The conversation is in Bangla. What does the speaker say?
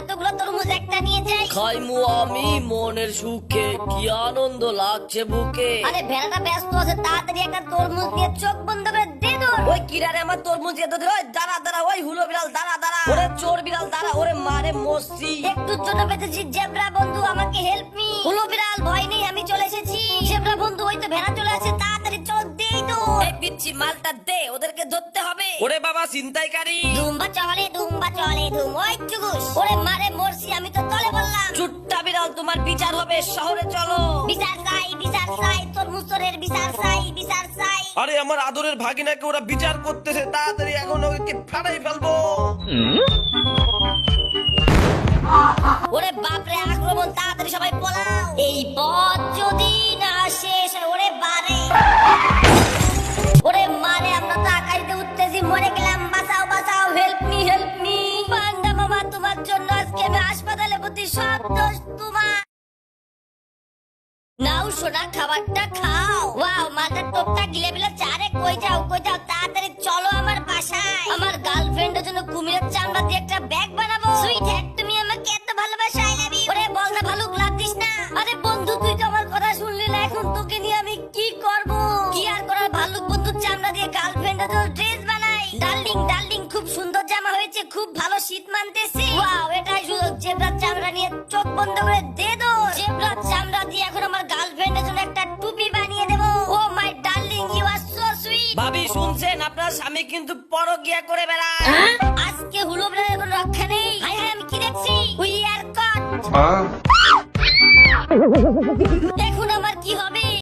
এতগুলো তরমুজ একটা নিয়ে যাই। খাইমু আমি মনের সুখে কি আনন্দ লাগছে বুকে। আরে ভেড়াটা ব্যস্ত আছে তাড়াতাড়ি একটা তরমুজ নিয়ে চোখ বন্ধ করে দে দৌড় ওই কিরারে আমার তরমুজ এত দে ওই দাঁড়া দাঁড়া ওই হুলো বিড়াল দাঁড়া দাঁড়া। ওরে চোর বিড়াল দাঁড়া ওরে মারে মসি একটুর জন্য বেঁচেছি জেব্রা বন্ধু আমাকে হেল্প মি। হলো বিড়াল ভয় নেই আমি চলে এসেছি। জেব্রা বন্ধু ওই তো ভেড়া চলে আসে তাড়াতাড়ি চল দেই তো এই পিচ্ছি মালটা দে ওদেরকে ধরতে হবে। ওরে বাবা ছিনতাইকারী। ধুম্বা চলে ধুম্বা চলে ধুম ওই চুগুস। ওরে বিচার হবে শহরে চলো। বিচার চাই বিচার চাই তোর মুসরের বিচার চাই বিচার চাই। আরে আমার আদরের ভাগিনাকে ওরা বিচার করতেছে তাড়াতাড়ি এখন ওকে ফাটাই ফেলব। ওরে বাপরে আক্রমণ তাড়াতাড়ি সবাই পলাও। এই পথ যদি না শেষ ওরে বারে। ওরে মারে আমরা তো আকাশে উঠতেছি মরে গেলাম। বাঁচাও বাঁচাও help me help me panda মামা তোমার জন্য আজকে আমি হাসপাতালে ভর্তি সব দোষ তোমার। সোনা খাবারটা খাও। ওয়াও, মাথার টোপটা গিলে বিলে চারে কই যাও কই যাও, তাড়াতাড়ি চলো আমার বাসায়। আমার গার্লফ্রেন্ডের জন্য কুমিরের চামড়া দিয়ে একটা ব্যাগ বানাবো। সুইট হ্যাট তুমি আমাকে এত ভালোবাসা আই লাভ ইউ ওরে বল না, ভালুক লাভ দিস না। আরে বন্ধু, তুই তো আমার কথা শুনলি না, এখন তোকে নিয়ে আমি কি করব? কি আর করার? ভালুক বন্ধুর চামড়া দিয়ে গার্লফ্রেন্ডের জন্য ড্রেস বানাই। ডার্লিং ডার্লিং খুব সুন্দর জামা হয়েছে, খুব ভালো শীত মানতেছে। ওয়াও শুনছেন আপনার স্বামী কিন্তু পরকিয়া করে বেড়ায়। আজকে হুলো কোনো রক্ষা নেই। হাই হাই আমি কি দেখছি? উই আর কট দেখো